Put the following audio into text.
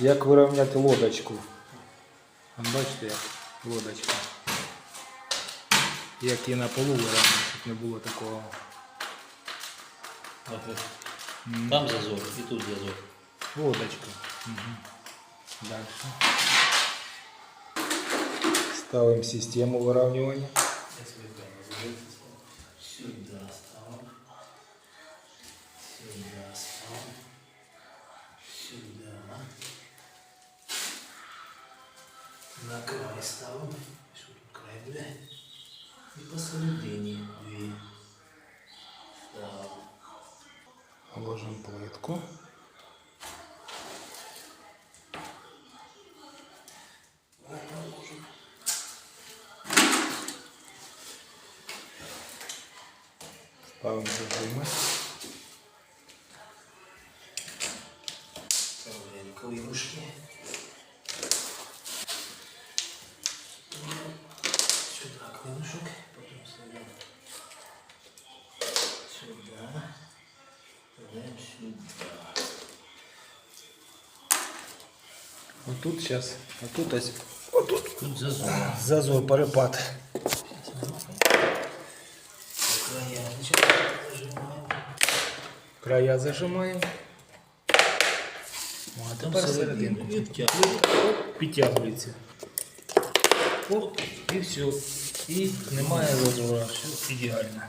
Як вирівняти лодочку? Вон Бачите, як лодочка. Як і на полу вирівняти, щоб не було такого. Там зазор і тут зазор. Лодочка. Угу. Дальше. Ставим систему выравнивания. На край ставим. Що тут край буде? І посередині дві. Ставим. Ложим плитку. Ставим зажимы. Ставляємо клинушки. Сюда клинушек, потом ставим сюда, ставим сюда. Вот тут сейчас, вот тут, ось- вот тут Тут зазор. зазор, перепад. Края, значит, нажимаем. Края зажимаем. О, а Там тепер серединку серединку. відтягуємо. Підтягується. Оп, і все. І немає зазора. Все ідеально.